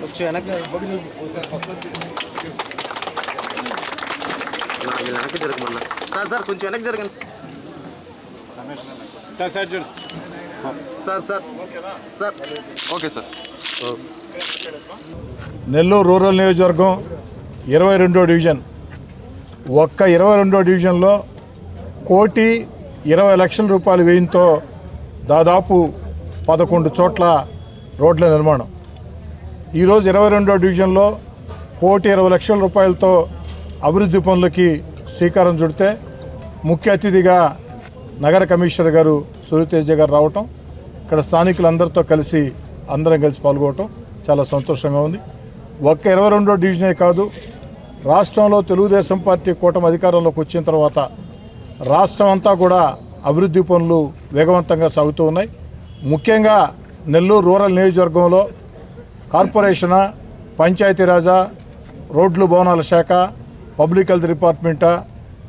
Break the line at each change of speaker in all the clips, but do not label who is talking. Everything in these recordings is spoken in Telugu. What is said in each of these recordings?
కొంచెం వెనక్కి వెనక్కి జరగమన్నా. సార్ సార్ కొంచెం వెనక్కి జరగండి
సార్ సార్ చూడు.
Sir sir. Sir.
Okay sir.
Nellore rural నియోజకవర్గం ఇరవై రెండో డివిజన్. ఒక్క ఇరవై రెండో డివిజన్లో కోటి ఇరవై లక్షల రూపాయల వ్యయంతో దాదాపు పదకొండు చోట్ల రోడ్ల నిర్మాణం. ఈరోజు ఇరవై రెండో డివిజన్లో కోటి ఇరవై లక్షల రూపాయలతో అభివృద్ధి పనులకి శ్రీకారం చుడితే ముఖ్య అతిథిగా నగర కమిషనర్ గారు సూర్యతేజ గారు రావటం ఇక్కడ స్థానికులందరితో కలిసి అందరం కలిసి పాల్గొనటం చాలా సంతోషంగా ఉంది. ఒక్క ఇరవై రెండో డివిజనే కాదు రాష్ట్రంలో తెలుగుదేశం పార్టీ కూటమి అధికారంలోకి వచ్చిన తర్వాత రాష్ట్రం అంతా కూడా అభివృద్ధి పనులు వేగవంతంగా సాగుతూ ఉన్నాయి. ముఖ్యంగా నెల్లూరు రూరల్ నియోజకవర్గంలో కార్పొరేషనా పంచాయతీరాజా రోడ్లు భవనాల శాఖ పబ్లిక్ హెల్త్ డిపార్ట్మెంటా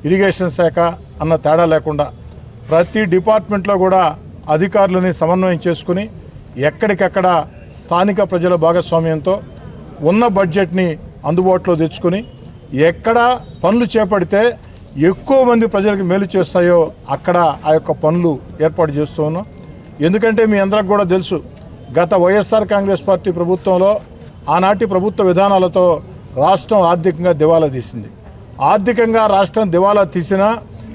ఇరిగేషన్ శాఖ అన్న తేడా లేకుండా ప్రతి డిపార్ట్మెంట్లో కూడా అధికారులని సమన్వయం చేసుకుని ఎక్కడికక్కడ స్థానిక ప్రజల భాగస్వామ్యంతో ఉన్న బడ్జెట్ని అందుబాటులో తెచ్చుకొని ఎక్కడ పనులు చేపడితే ఎక్కువ మంది ప్రజలకు మేలు చేస్తాయో అక్కడ ఆ యొక్క పనులు ఏర్పాటు చేస్తూ ఉన్నాం. ఎందుకంటే మీ అందరికి కూడా తెలుసు గత వైఎస్ఆర్ కాంగ్రెస్ పార్టీ ప్రభుత్వంలో ఆనాటి ప్రభుత్వ విధానాలతో రాష్ట్రం ఆర్థికంగా దివాలా తీసింది. ఆర్థికంగా రాష్ట్రం దివాలా తీసినా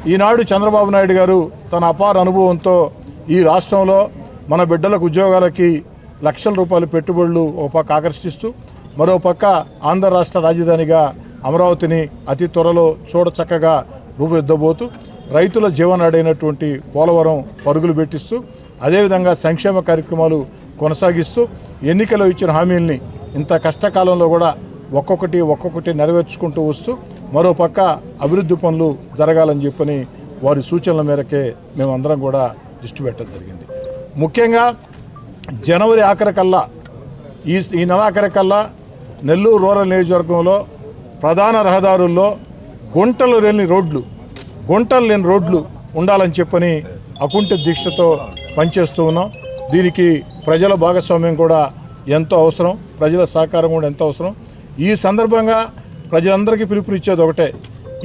ఈనాడు చంద్రబాబు నాయుడు గారు తన అపార అనుభవంతో ఈ రాష్ట్రంలో మన బిడ్డలకు ఉద్యోగాలకి లక్షల రూపాయల పెట్టుబడులు ఒక పక్క ఆకర్షిస్తూ మరో పక్క ఆంధ్ర రాష్ట్ర రాజధానిగా అమరావతిని అతి త్వరలో చూడచక్కగా రూపుదిద్దబోతూ రైతుల జీవనాడైనటువంటి పోలవరం పరుగులు పెట్టిస్తూ అదేవిధంగా సంక్షేమ కార్యక్రమాలు కొనసాగిస్తూ ఎన్నికలో ఇచ్చిన హామీల్ని ఇంత కష్టకాలంలో కూడా ఒక్కొక్కటి ఒక్కొక్కటి నెరవేర్చుకుంటూ వస్తూ మరోపక్క అభివృద్ధి పనులు జరగాలని చెప్పని వారి సూచనల మేరకే మేమందరం కూడా దృష్టి పెట్టడం జరిగింది. ముఖ్యంగా జనవరి ఆఖరికల్లా ఈ ఈ నెలాఖరికల్లా నెల్లూరు రూరల్ నియోజకవర్గంలో ప్రధాన రహదారుల్లో గుంటలు లేని రోడ్లు గుంటలు లేని రోడ్లు ఉండాలని చెప్పని అకుంఠ దీక్షతో పనిచేస్తూ ఉన్నాం. దీనికి ప్రజల భాగస్వామ్యం కూడా ఎంతో అవసరం ప్రజల సహకారం కూడా ఎంతో అవసరం. ఈ సందర్భంగా ప్రజలందరికీ పిలుపునిచ్చేది ఒకటే.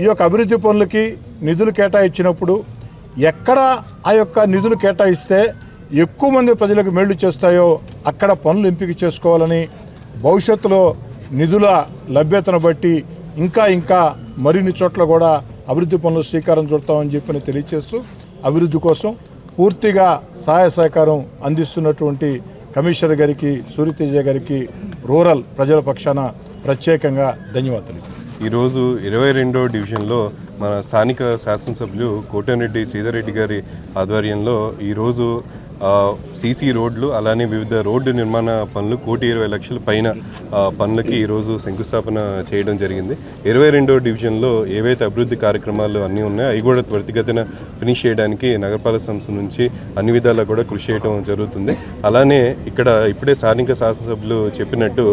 ఈ యొక్క అభివృద్ధి పనులకి నిధులు కేటాయించినప్పుడు ఎక్కడ ఆ యొక్క నిధులు కేటాయిస్తే ఎక్కువ మంది ప్రజలకు మేళ్ళు చేస్తాయో అక్కడ పనులు ఎంపిక చేసుకోవాలని భవిష్యత్తులో నిధుల లభ్యతను బట్టి ఇంకా ఇంకా మరిన్ని చోట్ల కూడా అభివృద్ధి పనులు శ్రీకారం చుడతామని చెప్పని తెలియచేస్తూ అభివృద్ధి కోసం పూర్తిగా సహాయ సహకారం అందిస్తున్నటువంటి కమిషనర్ గారికి సూర్యతేజ గారికి రూరల్ ప్రజల పక్షాన ప్రత్యేకంగా ధన్యవాదాలు.
ఈరోజు ఇరవై రెండో డివిజన్లో మన స్థానిక శాసనసభ్యులు కోటనరెడ్డి సీతారెడ్డి గారి ఆధ్వర్యంలో ఈరోజు సీసీ రోడ్లు అలానే వివిధ రోడ్డు నిర్మాణ పనులు కోటి ఇరవై లక్షల పైన పనులకి ఈరోజు శంకుస్థాపన చేయడం జరిగింది. ఇరవై రెండో డివిజన్లో ఏవైతే అభివృద్ధి కార్యక్రమాలు అన్నీ ఉన్నాయో అవి కూడా త్వరితగతిన ఫినిష్ చేయడానికి నగరపాలక సంస్థ నుంచి అన్ని విధాలా కూడా కృషి చేయడం జరుగుతుంది. అలానే ఇక్కడ ఇప్పుడే స్థానిక శాసనసభ్యులు చెప్పినట్టు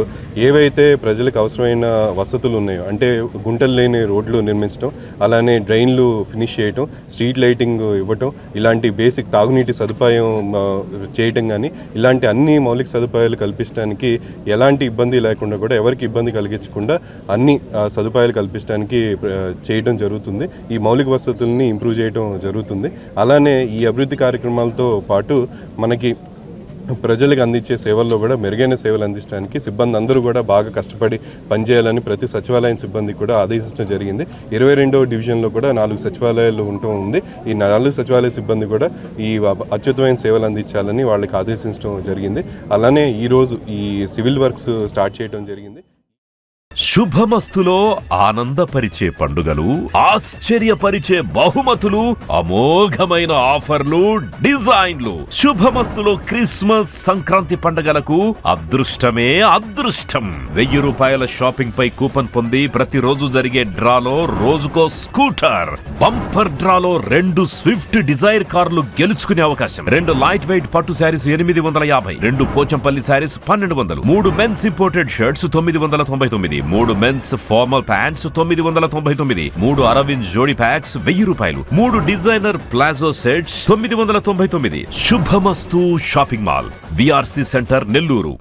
ఏవైతే ప్రజలకు అవసరమైన వసతులు ఉన్నాయో అంటే గుంటలు లేని రోడ్లు నిర్మించడం అలానే డ్రైన్లు ఫినిష్ చేయటం స్ట్రీట్ లైటింగ్ ఇవ్వటం ఇలాంటి బేసిక్ తాగునీటి సదుపాయం చేయటం కానీ ఇలాంటి అన్ని మౌలిక సదుపాయాలు కల్పించడానికి ఎలాంటి ఇబ్బంది లేకుండా కూడా ఎవరికి ఇబ్బంది కలిగించకుండా అన్ని సదుపాయాలు కల్పించడానికి చేయడం జరుగుతుంది. ఈ మౌలిక వసతుల్ని ఇంప్రూవ్ చేయడం జరుగుతుంది. అలానే ఈ అభివృద్ధి కార్యక్రమాలతో పాటు మనకి ప్రజలకు అందించే సేవల్లో కూడా మెరుగైన సేవలు అందించడానికి సిబ్బంది అందరూ కూడా బాగా కష్టపడి పనిచేయాలని ప్రతి సచివాలయం సిబ్బంది కూడా ఆదేశించడం జరిగింది. ఇరవై రెండవ డివిజన్లో కూడా నాలుగు సచివాలయాలు ఉంటూ ఉంది. ఈ నాలుగు సచివాలయ సిబ్బంది కూడా ఈ అత్యుత్తమైన సేవలు అందించాలని వాళ్ళకి ఆదేశించడం జరిగింది. అలానే ఈరోజు ఈ సివిల్ వర్క్స్ స్టార్ట్ చేయడం జరిగింది.
శుభమస్తులో ఆనందపరిచే పండుగలు ఆశ్చర్యపరిచే బహుమతులు అమోఘమైన ఆఫర్లు డిజైన్లు. శుభమస్తులో క్రిస్మస్ సంక్రాంతి పండుగలకు అదృష్టమే అదృష్టం. వెయ్యి రూపాయల షాపింగ్ పై కూపన్ పొంది ప్రతిరోజు జరిగే డ్రాలో రోజుకో స్కూటర్. బంపర్ డ్రాలో రెండు స్విఫ్ట్ డిజైర్ కార్లు గెలుచుకునే అవకాశం. రెండు లైట్ వెయిట్ పట్టు శారీస్ ఎనిమిది వందల యాభై రెండు పోచంపల్లి శారీస్ పన్నెండు వందలు మూడు మెన్స్ ఇంపోర్టెడ్ షర్ట్స్ తొమ్మిది వందల తొంభై తొమ్మిది మూడు మెన్స్ ఫార్మల్ ప్యాంట్స్ తొమ్మిది వందల తొంభై తొమ్మిది మూడు అరవింద్ జోడి ప్యాక్స్ వెయ్యి రూపాయలు మూడు డిజైనర్ ప్లాజో సెట్స్ తొమ్మిది వందల తొంభై తొమ్మిది. Shubhamastu shopping mall VRC centre Nellore.